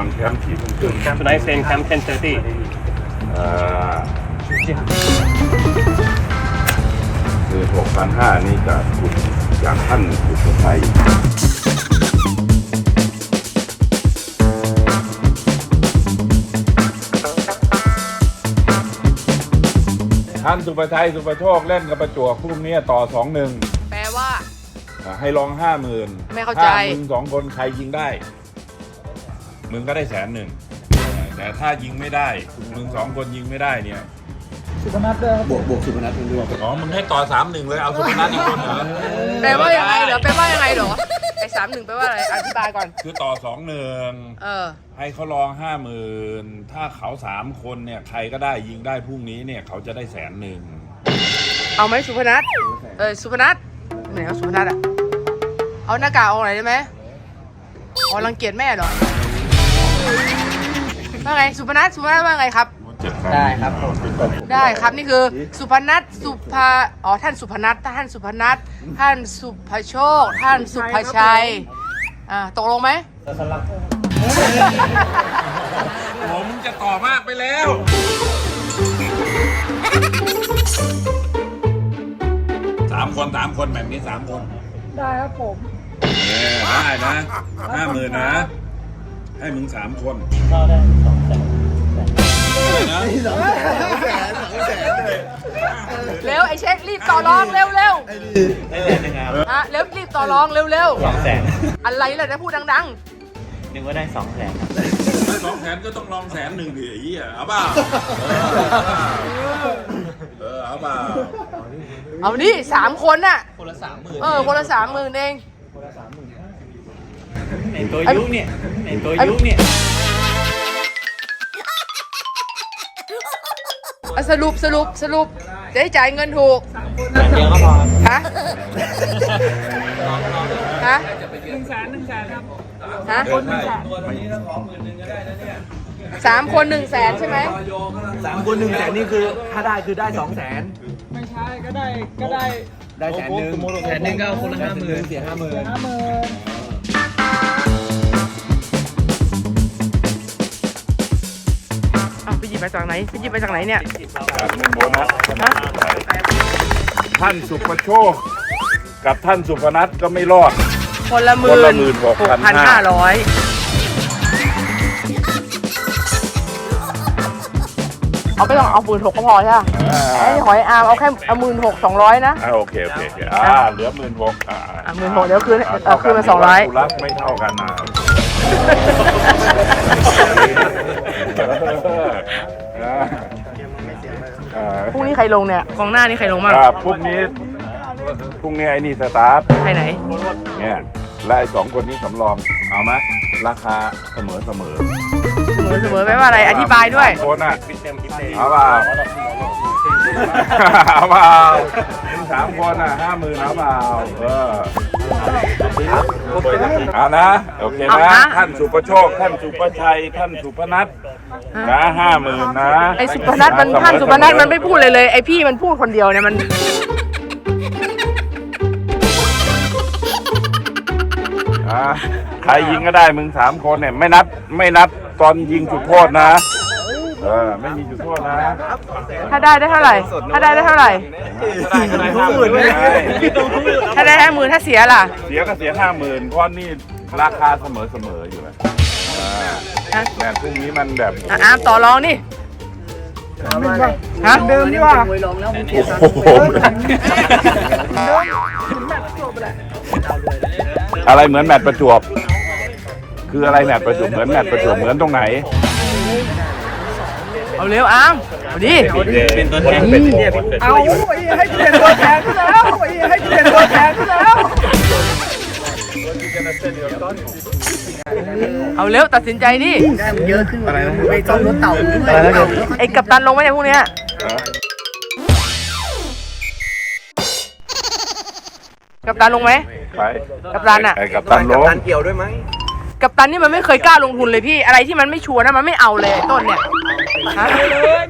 อนแคมป์สี่ทุ่มครึ่ง Tonight staying camp 10:30. อ่าคือหกพันห้านี่จะถูกจากท่านสุภชัยท่านสุภชัยสุภโชคเล่นกับประจวบพรุ่งนี้ต่อสองหนึ่งแปลว่า ให้ลองห้าหมื่นไม่เข้าใจมึงสองคนใครยิงได้ มึงก็ได้แสนหนึ่งแต่ถ้ายิงไม่ได้มึงสองคนยิงไม่ได้เนี่ยบวกบวกสุพนัทเป็นด้วยอ๋อมึงให้ต่อสามหนึ่งเลยเอาสุพนัทอีกคนเหรอแปลว่ายังไงเหรอแปลว่ายังไงเหรอไอ้สามหนึ่งแปลว่าอะไรอธิบายก่อน คือต่อสองหนึ่งเออให้เขาลองห้าหมื่นถ้าเขาสามคนเนี่ยใครก็ได้ยิงได้พรุ่งนี้เนี่ยเขาจะได้แสนหนึ่งเอาไหมสุพนัทเออสุพนัทไหนเอาสุพนัทอะเอาหน้ากากออกหน่อยได้ไหมอ๋อรังเกียจแม่เหรอว่าไง สุพนัทสุพนัทว่าไงครับ ได้ครับผม ได้ครับนี่คือสุพนัทสุภาอ๋อท่านสุพนัทท่านสุพนัทท่านสุภโชค ท่านสุภชัยอ่าตกลงไหม ผมงจะต่อมากไปแล้ว สามคนสามคนแบบนี้สามคน ได้ครับผม ได้นะห้าหมื่นนะ ให้มึงสามคนเข้าได้สองแสนอะไรนะเร็วไอ้เช็ครีบต่อรองเร็วเร็วได้แสนหนึ่งครับฮะเร็วรีบต่อรองเร็วเร็วสองแสนอะไรล่ะนะพูดดังนึกว่าได้สองแสนครับถ้าสองแสนก็ต้องลองแสนหนึ่งดิไอ้เหี้ยเอาเปล่าเออเอาเปล่าๆเอานี่สามคนน่ะคนละสามหมื่นเออคนละสามหมื่นเอง ไหนตัวยุเนี่ยไหนตัวยุเนี่ยอะสรุปสรุปสรุปจะได้จ่ายเงินถูกแสนเดียวก็พอครับฮะฮะหนึ่งแสนหนึ่งแสนครับฮะเออใช่สามคนหนึ่งแสนใช่ไหมสามคนหนึ่งแสนนี่คือถ้าได้คือได้สองแสนไม่ใช่ก็ได้ก็ได้ได้แสนหนึ่งแสนหนึ่งก็เอาคนละห้าหมื่นเสียห้าหมื่นห้าหมื่น บมาจากไหนไปหยิบมาจากไหนเนี่ยการเงินโบนัสฮะท่านสุภโชค กับท่านสุพนัทก็ไม่รอด คนละหมื่คนนละหมื่นหกพันห้า ห้าร้อยเอาไปต้องเอาหมื่นหกก็พอใช่ไหมอ่าไอ้หอยอาร์มเอาแค่เอาหมื่นหกสองร้อยนะ อ่าโอเค โอเคโอเคอ่าเหลือหมื่นหกอ่าอะ16,000เดี๋ยวคืนเอาคืนมา200กูรักไม่เท่ากันนะ ใครลงเนี่ยกองหน้านี่ใครลงบ้างอ่าพรุ่งนี้พรุ่งนี้ไอ้นี่สตาร์ทใครไหน เนี่ยและไอ้สองคนนี้สำรองเอาไหมราคาเสมอเสมอเสมอเสมอแปลว่าอะไรอธิบายด้วยสามคนอะพิเศษพิเศษเอาเปล่าเอาเปล่าสามคนอะห้าหมื่นเอาเปล่าเออ เอานะ โอเคเอานะนะ ท่านสุประโชค ท่านสุประชัย ท่านสุพนัทนะห้าหมื่นนะไอสุพนัทมันท่านสุพนัทมันไม่พูดเลยเลย ไอพี่มันพูดคนเดียวเนี่ยมันอะใครยิงก็ได้มึงสามคนเนี่ย ไม่นับไม่นับตอนยิงจุดโทษนะ เออไม่มีจุดโทษนะถ้าได้ได้เท่าไหร่ ถ้าได้ได้เท่าไหร่ได้ก็ได้ห้าหมื่นเลยถ้าได้ห้าหมื่นถ้าเสียล่ะเสียก็เสียห้าหมื่นเพราะนี่ราคาเสมอเสมออยู่นะอ่าแต่พรุ่งนี้มันแบบอะอาร์มต่อรองนี่ฮะเดิมดีกว่าโอ้โหอะไรเหมือนแมตช์ประจวบ คืออะไรแมตช์ประจวบเหมือนแมตช์ประจวบเหมือนตรงไหน เอาเร็วอาร์มเอาดิเป็นตัวแทนเป็นเนี่ยเป็นเอาไอ้ให้กูเป็นตัวแทนก็แล้วไอ้ให้กูเป็นตัวแทนก็แล้วเอาเร็วตัดสินใจดิไปจอดรถเต่าไอกัปตันลงไหมเนี่ยพวกเนี้ยกัปตันลงไหมไปกัปตันอะไอ้กัปตันลงตันเกี่ยวด้วยไหมกัปตันนี่มันไม่เคยกล้าลงทุนเลยพี่อะไรที่มันไม่ชัวร์นะมันไม่เอาเลยไอ้ต้นเนี่ย ฮะ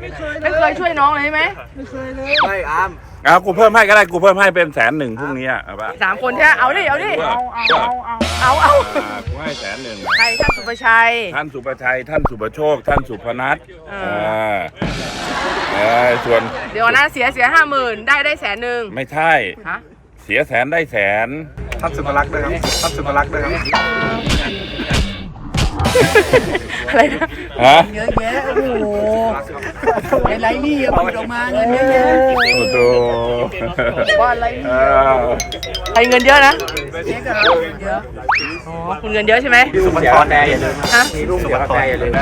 ไม่เคยช่วยน้องเลยใช่ไหมไม่เคยเลยไม่อาร์มเอากูเพิ่มให้ก็ได้กูเพิ่มให้เป็นแสนหนึ่งพรุ่งนี้อะเอาปะสามคนใช่ไหมเอาดิเอาดิเอาเอาเอาเอาเอากูให้แสนหนึ่งใครท่านสุประชัย ท่านสุประชัย ท่านสุประโชค ท่านสุพนัทเออ อ่าเออส่วนเดี๋ยวนะเสียเสียห้าหมื่นได้ได้แสนหนึ่งไม่ใช่ ฮะเสียแสนได้แสนท่านสุภลักษณ์ด้วยครับท่านสุภลักษณ์ด้วยครับ อะไรนะฮะเยอะแยะ โอ้โหไอ้ไรนี่อะปิดออกมาเงินเยอะแยะโอ้โหว่าอะไรเออใครเงินเยอะนะเช็คอะครับเยอะอ๋อคุณเงินเยอะใช่ไหมสุภทรแดอย่าลืมฮะมีลูกสุภทรแดอย่าลืม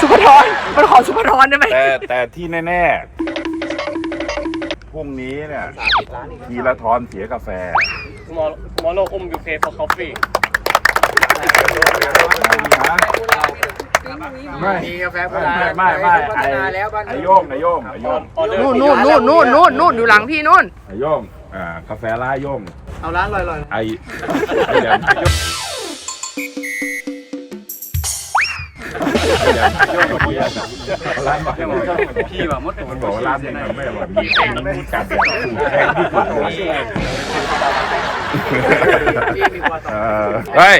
สุภทรมันขอสุภทรได้ไหมแต่แต่ที่แน่ๆพรุ่งนี้เนี่ยทีละทอนเสียกาแฟ tomorrow tomorrow um you pay for coffee ไม่มีกาแฟโบไม่ราณไม่ไม่พัไอฒนาแล้วบ้านไอโยมไอโยมไอโยม order นู่นนู่นนู่นนู่นนู่นนู่นอยู่หลังพี่นู่นไอโยมอ่ากาแฟร้ายโยมเอาร้านลอยไอไอแดงไอโยมร้านบอกให้มันพี่ว่ามดมันบอกว่าร้านนี้มันไม่อร่อยมีคนมีกัดแบบถูกแทงที่สุดเลยเออเฮ้ย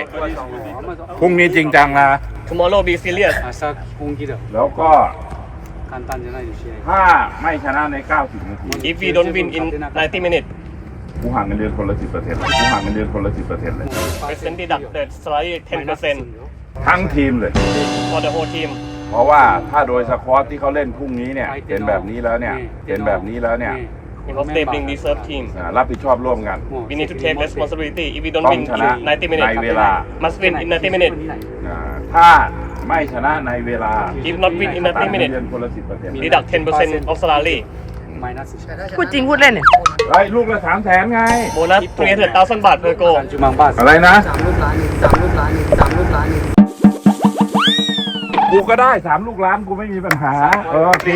พรุ่งนี้จริงจังนะ tomorrow be serious แล้วก็ถ้าไม่ชนะใน 90 นาที if we don't win in 90 minutes กูห่างเงินเดือนคนละ10%เลยกูห่างเงินเดือนคนละ10%เลย percent deduct the salary 10%ทั้งทีมเลย for the whole team เพราะว่าถ้าโดยสควอตที่เขาเล่นพรุ่งนี้เนี่ย เป็นแบบนี้แล้วเนี่ย เป็นแบบนี้แล้วเนี่ย because they bring reserve team อ่ารับผิดชอบร่วมกัน we need to take responsibility if we ต้ don't อง win ชนะ in 90 minutes ในเวลา must win in 90 minutes อ่าถ้าไม่ชนะในเวลา if not win in 90 minutes เดือนคนละ10% deduct 10% of salary พูดจริงพูดเล่นเนี่ยเฮ้ยลูกละสามแสนไง bonus 300,000 baht per goal อะไรนะ สามลูกล้านหนึ่งสามลูกล้านหนึ่งสามลูกล้านหนึ่ง กูก็ได้สามลูกล้านกูไม่มีปัญหาโอเค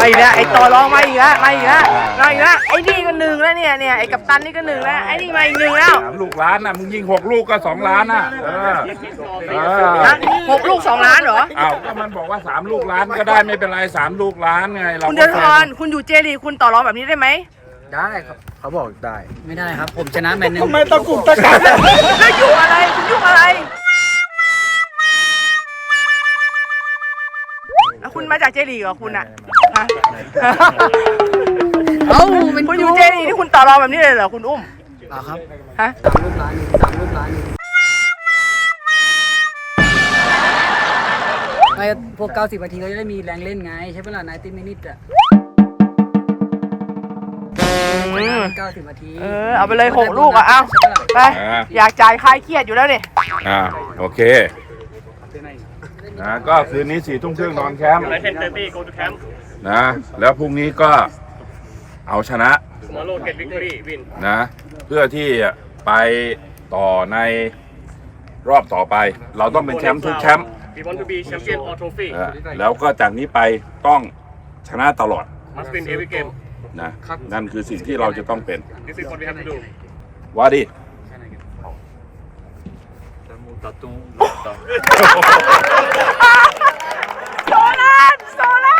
มาอีกแล้วไอ้ต่อรองมาอีกแล้วมาอีกแล้วมาอีกแล้วไอ้นี่ก็หนึ่งแล้วเนี่ยเนี่ยไอ้กัปตันนี่ก็หนึ่งแล้วไอ้นี่มาอีกหนึ่งแล้วสามลูกล้านน่ะมึงยิงหกลูกก็สองล้านน่ะเออเออฮะหกลูกสองล้านเหรอ อ้าวก็มันบอกว่าสามลูกล้านก็ได้ไม่เป็นไรสามลูกล้านไงเราคุณก็เดือนทรคุณอยู่เจลีคุณต่อรองแบบนี้ได้ไหมได้ครับเขาบอกได้ ไม่ได้ครับ ผมชนะแมตช์หนึ่งไม่ต้องกุมตะกันแล้วยุ่งอะไรคุณยุ่งอะไร มาจากเจลีเหรอคุณอะฮะเอ้าเป็นคุณอยู่เจลีนี่คุณต่อรองแบบนี้เลยเหรอคุณอุ้มเปล่าครับฮะสามลูกล้านหนึ่งสามลูกล้านหนึ่งไอ้พวก 90นาทีเขาจะได้มีแรงเล่นไง ใช่ปะล่ะนายติมินิตอะอืม90นาที เออเอาไปเลยหกลูกอะเอาไปอยากจ่ายคลายเครียดอยู่แล้วเนี่ยอ่าโอเค นะก็คืนนี้สี่ทุ่มครึ่งนอนแคมป์ by 10:30 go to camp นะแล้วพรุ่งนี้ก็เอาชนะ tomorrow get victory win นะเพื่อที่จะไปต่อในรอบต่อไป เราต้องเป็นแชมป์ทุกแชมป์ we want to be champion or trophy เออแล้วก็จากนี้ไปต้องชนะตลอด must win every game นะนั่นคือสิ่งที่เราจะต้องเป็น this is what we have to do ว่าดิโซลั นโซลัน